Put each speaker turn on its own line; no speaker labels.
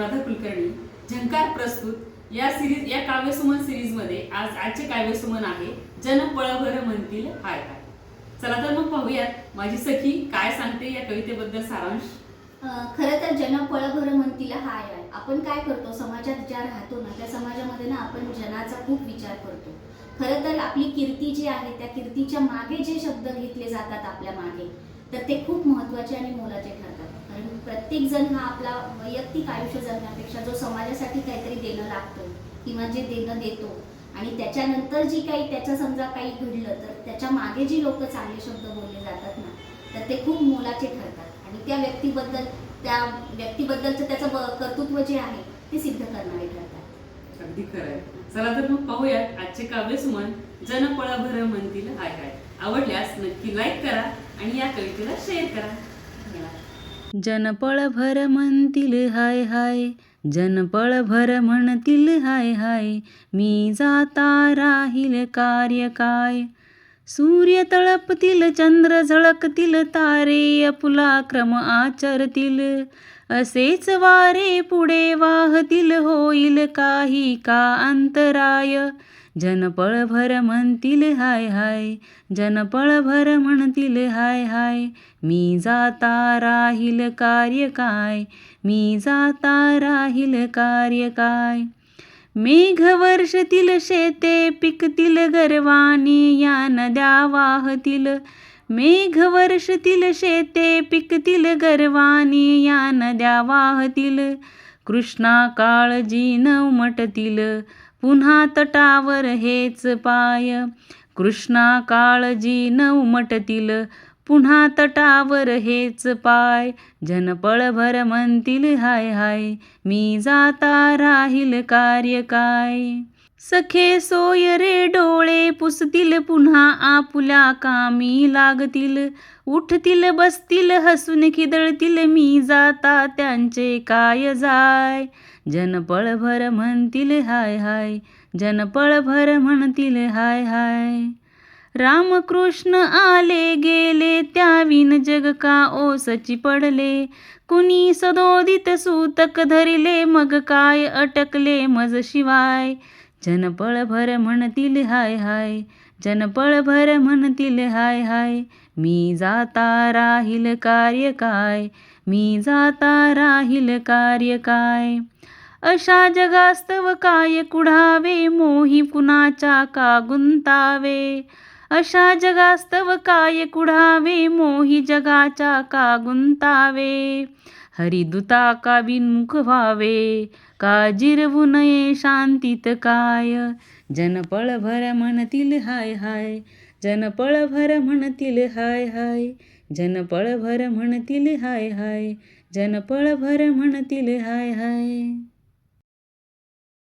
अनुराधा कुलकर्णी झंकार प्रस्तुत या सिरीज या काव्यसुमन सिरीजमध्ये आज आजचे काव्यसुमन आहे जन पळभर म्हणतील हाय हाय. चला तर मग पाहूयात माझी सखी काय सांगते या कवितेबद्दल सारांश.
खरं तर जन पळभर म्हणतील हाय हाय. आपण काय करतो? समाजात ज्या राहतो ना त्या समाजामध्ये ना आपण जनाचा खूप विचार करतो. खरं तर आपली कीर्ती जी आहे त्या कीर्तीच्या मागे जे शब्द घेतले जातात आपल्या मागे तर ते खूप महत्त्वाचे आणि मोलाचे प्रत्येक जण हा आपला वैयक्तिक आयुष्य जगण्यापेक्षा जो समाजासाठी काहीतरी देणं लागतो किंवा जे देणं देतो. आणि त्याच्यानंतर जी काही त्याच्या समजा काही घडलं तर त्याच्यामागे जी लोक चांगले शब्द बोलले जातात ना तर ते खूप मोलाचे ठरतात. आणि त्या व्यक्तीबद्दल त्या व्यक्तीबद्दलचं त्याचं कर्तृत्व जे आहे ते सिद्ध करणारे ठरतात.
अगदी खरं आहे. चला तर मग पाहूयात आजचे काव्यसुमन जन पळभर म्हणतील हाय हाय. आवडल्यास नक्की लाईक करा आणि या कवितेला शेअर करा. धन्यवाद.
जनपळभर म्हणतील हाय हाय जनपळभर म्हणतील हाय हाय मी जाता राहील कार्य काय? सूर्य तळपतील चंद्र झळकतील तारे अपुला क्रम आचरतील असेच वारे पुढे वाहतील होईल काही का अंतराय? जनपळभर म्हणतील हाय हाय जनपळभर म्हणतील हाय हाय मी जाता राहील कार्य काय मी जाता राहील कार्य काय. मेघ वर्षतील शेते पिकतील गर्वाने या नद्या वाहतील. मेघ वर्षतील शेते पिकतील गर्वाने या नद्या वाहतील. कृष्णा काळजी न उमटतील पुन्हा तटावर हेच पाय. कृष्णा काळजी न उमटतील पुन्हा तटावर हेच पाय. जनपळभर म्हणतील हाय हाय मी जाता राहील कार्य काय? सखे सोय रे डोळे पुसतील पुन्हा आपुल्या कामी लागतील. उठतील बसतील हसून खिदळतील मी जाता त्यांचे काय जाय? जनपळभर म्हणतील हाय हाय जनपळभर म्हणतील हाय हाय. रामकृष्ण आले गेले त्या विन जग का ओसची पडले? कुणी सदोदित सूतक धरिले मग काय अटकले मज शिवाय? जनपळभर म्हणतील हाय हाय जनपळभर म्हणतील हाय हाय मी जाता राहील कार्य काय मी जाता राहील कार्य काय? अशा जगास्तव काय कुढावे मोही कुणाच्या का गुंतावे? अशा जगास्तव काय कुढावे मोही जगाच्या का गुंतावे? हरिदुता का विन्मुख व्हावे का जिरवू नये शांतीत काय जनपळभर म्हणतील हाय हाय जनपळभर म्हणतील हाय हाय जनपळभर म्हणतील हाय हाय जनपळभर म्हणतील हाय हाय